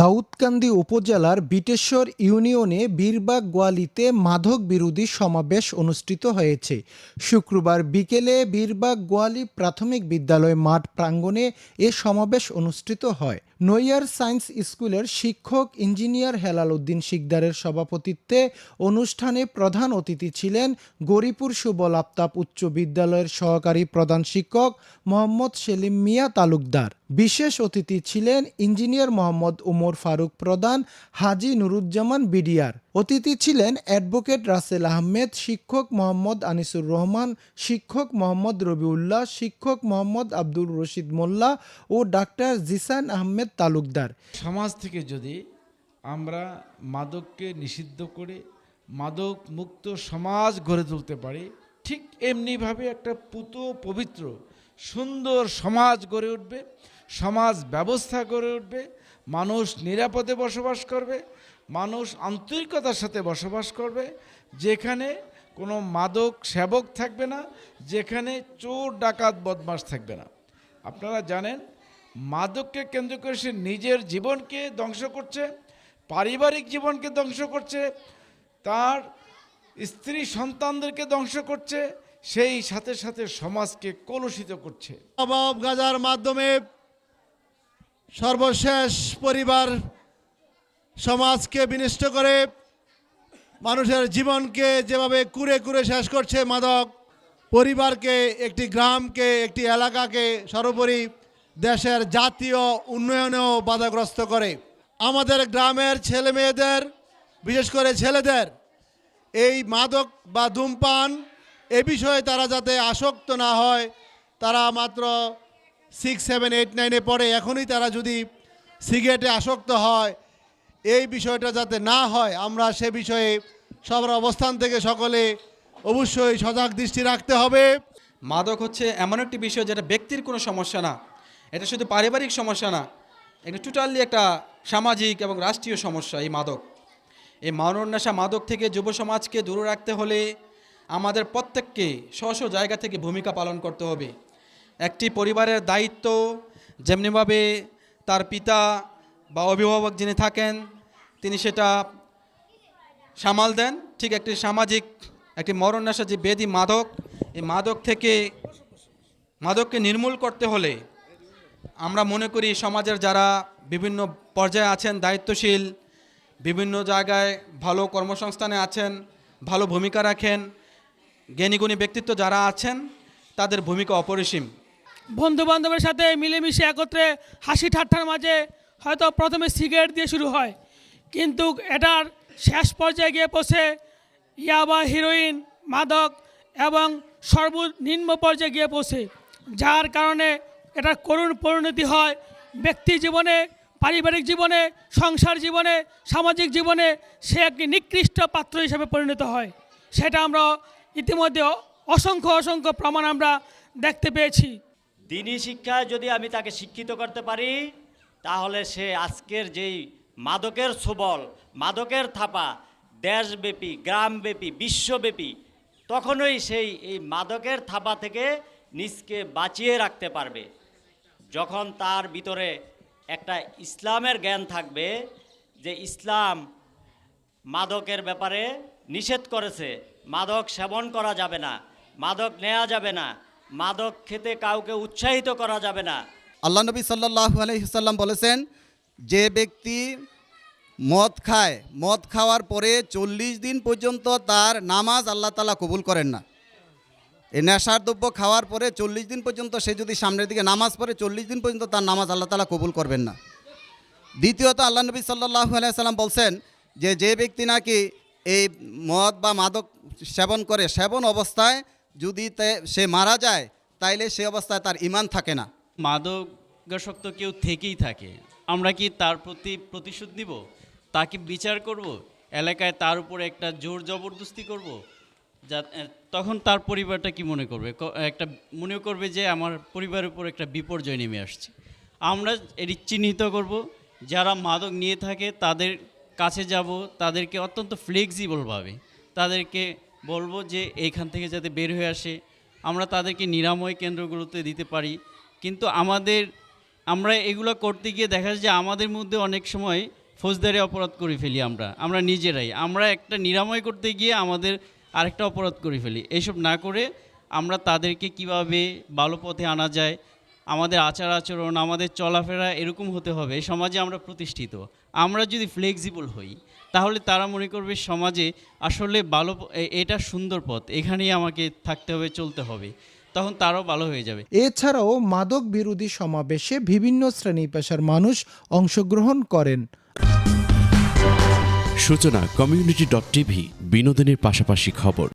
দাউদকান্দি উপজেলার বিটেশ্বর ইউনিয়নে বীরবাগ গোয়ালিতে মাদক বিরোধী সমাবেশ অনুষ্ঠিত হয়েছে। শুক্রবার বিকেলে বীরবাগ গোয়ালি প্রাথমিক বিদ্যালয় মাঠ প্রাঙ্গণে এ সমাবেশ অনুষ্ঠিত হয়। নৈয়ার সায়েন্স স্কুলের শিক্ষক ইঞ্জিনিয়ার হেলাল উদ্দিন শিকদারের সভাপতিত্বে অনুষ্ঠানে প্রধান অতিথি ছিলেন গরিপুর সুবল আফতাব উচ্চ বিদ্যালয়ের সহকারী প্রধান শিক্ষক মোহাম্মদ সেলিম মিয়া তালুকদার। বিশেষ অতিথি ছিলেন ইঞ্জিনিয়ার মোহাম্মদ উমর ফারুক প্রধান হাজি নুরুজ্জামান বিডিআর। অতিথি ছিলেন অ্যাডভোকেট রাসেল আহমেদ, শিক্ষক মোহাম্মদ আনিসুর রহমান, শিক্ষক মোহাম্মদ রবিউল্লাহ, শিক্ষক মোহাম্মদ আব্দুর রশিদ মোল্লা ও ডাক্তার জিসান আহমেদ তালুকদার। সমাজ থেকে যদি আমরা মাদককে নিষিদ্ধ করে, মাদক মুক্ত সমাজ গড়ে তুলতে পারি, ঠিক এমনিভাবে একটা পুত পবিত্র, সুন্দর সমাজ গড়ে উঠবে, সমাজ ব্যবস্থা গড়ে উঠবে মানুষ নিরাপদে বসবাস করবে, মানুষ আন্তরিকতার সাথে বসবাস করবে, যেখানে কোনো মাদক সেবক থাকবে না, যেখানে চোর, ডাকাত, বদমাশ থাকবে না। আপনারা জানেন, মাদককে কেন্দ্র করে সে নিজের জীবনকে ধ্বংস করছে, পারিবারিক জীবনকে ধ্বংস করছে, তার স্ত্রী সন্তানদেরকে ধ্বংস করছে, সেই সাথে সাথে সমাজকে কলুষিত করছে। গাজার মাধ্যমে সর্বশেষ পরিবার সমাজকে বিনষ্ট করে মানুষের জীবনকে যেভাবে কুরে কুরে শেষ করছে মাদক, পরিবারকে, একটি গ্রামকে, একটি এলাকাকে সর্বোপরি দেশের জাতীয় উন্নয়নেও বাধাগ্রস্ত করে। আমাদের গ্রামের ছেলে মেয়েদের, বিশেষ করে ছেলেদের, এই মাদক বা ধূমপান এ বিষয়ে তারা যাতে আসক্ত না হয়, তারা মাত্র সিক্স, সেভেন, এইট, নাইনে পড়ে। এখনই তারা যদি সিগারেটে আসক্ত হয়, এই বিষয়টা যাতে না হয়, আমরা সে বিষয়ে সবার অবস্থান থেকে সকলে অবশ্যই সজাগ দৃষ্টি রাখতে হবে। মাদক হচ্ছে এমন একটি বিষয় যেটা ব্যক্তির কোনো সমস্যা না। এটা শুধু পারিবারিক সমস্যা না, এটা টোটালি একটা সামাজিক এবং রাষ্ট্রীয় সমস্যা এই মাদক। এই মানবনেশা মাদক থেকে যুব সমাজকে দূরে রাখতে হলে আমাদের প্রত্যেককে স্ব জায়গা থেকে ভূমিকা পালন করতে হবে। একটি পরিবারের দায়িত্ব, যেমনিভাবে তার পিতা বা অভিভাবক যিনি থাকেন, তিনি সেটা সামাল দেন। ঠিক একটি সামাজিক, একটি মরণাশা যে বেদি মাদক, এই মাদক থেকে, মাদককে নির্মূল করতে হলে আমরা মনে করি সমাজের যারা বিভিন্ন পর্যায়ে আছেন, দায়িত্বশীল, বিভিন্ন জায়গায় ভালো কর্মসংস্থানে আছেন, ভালো ভূমিকা রাখেন, জ্ঞানীগুণী ব্যক্তিত্ব যারা আছেন, তাদের ভূমিকা অপরিসীম। বন্ধু বান্ধবের সাথে মিলেমিশে একত্রে হাসি ঠাট্টার মাঝে হয়তো প্রথমে সিগারেট দিয়ে শুরু হয়। কিন্তু এটার শেষ পর্যায়ে গিয়ে পৌঁছে ইয়াবা হিরোইন, মাদক এবং সর্বনিম্ন পর্যায়ে গিয়ে পৌঁছে। যার কারণে এটার করুণ পরিণতি হয় ব্যক্তি জীবনে, পারিবারিক জীবনে, সংসার জীবনে, সামাজিক জীবনে সে একটি নিকৃষ্ট পাত্র হিসেবে পরিণত হয়। সেটা আমরা ইতিমধ্যে অসংখ্য অসংখ্য প্রমাণ আমরা দেখতে পেয়েছি। দিনই শিক্ষায় যদি আমি তাকে শিক্ষিত করতে পারি, তাহলে সে আজকের যেই মাদকের সবল, মাদকের থাপা, দেশব্যাপী, গ্রামব্যাপী, বিশ্বব্যাপী, তখনই সেই এই মাদকের থাপা থেকে নিজকে বাঁচিয়ে রাখতে পারবে। যখন তার ভিতরে একটা ইসলামের জ্ঞান থাকবে যে ইসলাম মাদকের ব্যাপারে নিষেধ করেছে, মাদক সেবন করা যাবে না, মাদক নেওয়া যাবে না মাদক খেতে কাউকে উৎসাহিত করা যাবে না। আল্লাহ নবী সাল্লাহ আলহিসাল্লাম বলেছেন, যে ব্যক্তি মদ খায়, মদ খাওয়ার পরে চল্লিশ দিন পর্যন্ত তার নামাজ আল্লাহ তালা কবুল করেন না। এই নেশার দ্রব্য খাওয়ার পরে চল্লিশ দিন পর্যন্ত সে যদি সামনের দিকে নামাজ পড়ে, চল্লিশ দিন পর্যন্ত তার নামাজ আল্লাহ তালা কবুল করবেন না। দ্বিতীয়ত আল্লাহ নবী সাল্লাহ আলাইসাল্লাম বলছেন যে যে ব্যক্তি নাকি এই মদ বা মাদক সেবন করে, সেবন অবস্থায় যদি সে মারা যায়, তাইলে সে অবস্থায় তার ইমান থাকে না। মাদকাসক্ত কেউ থেকেই থাকে। আমরা কি তার প্রতি প্রতিশোধ নিব? তাকে বিচার করব? এলাকায় তার উপরে একটা জোর জবরদস্তি করব? যা তখন তার পরিবারটা কি মনে করবে? একটা, মনে করবে যে আমার পরিবারের উপর একটা বিপর্যয় নেমে আসছে। আমরা এটি চিহ্নিত করব। যারা মাদক নিয়ে থাকে, তাদের কাছে যাব। তাদেরকে অত্যন্ত ফ্লেক্সিবলভাবে তাদেরকে বলব যে এইখান থেকে যাতে বের হয়ে আসে, আমরা তাদেরকে নিরাময় কেন্দ্রগুলোতে দিতে পারি। কিন্তু আমাদের, আমরা এগুলো করতে গিয়ে দেখা যায় যে আমাদের মধ্যে অনেক সময় ফৌজদারি অপরাধ করে ফেলি আমরা আমরা নিজেরাই। আমরা একটা নিরাময় করতে গিয়ে আমাদের আরেকটা অপরাধ করে ফেলি। এসব না করে আমরা তাদেরকে কীভাবে ভালো পথে আনা যায় আমাদের আচার আচরণ আমাদের চলাফেরা এরকম হতে হবে সমাজে আমরা প্রতিষ্ঠিত। আমরা যদি ফ্লেক্সিবল হই তাহলে তারা মনে করবে সমাজে আসলে ভালো প- এটা সুন্দর পথ এখানেই আমাকে থাকতে হবে চলতে হবে। তখন তারাও ভালো হয়ে যাবে। এছাড়াও মাদক বিরোধী সমাবেশে বিভিন্ন শ্রেণি পেশার মানুষ অংশগ্রহণ করেন। সূচনা কমিউনিটি ডট টিভি বিনোদনের পাশাপাশি খবর।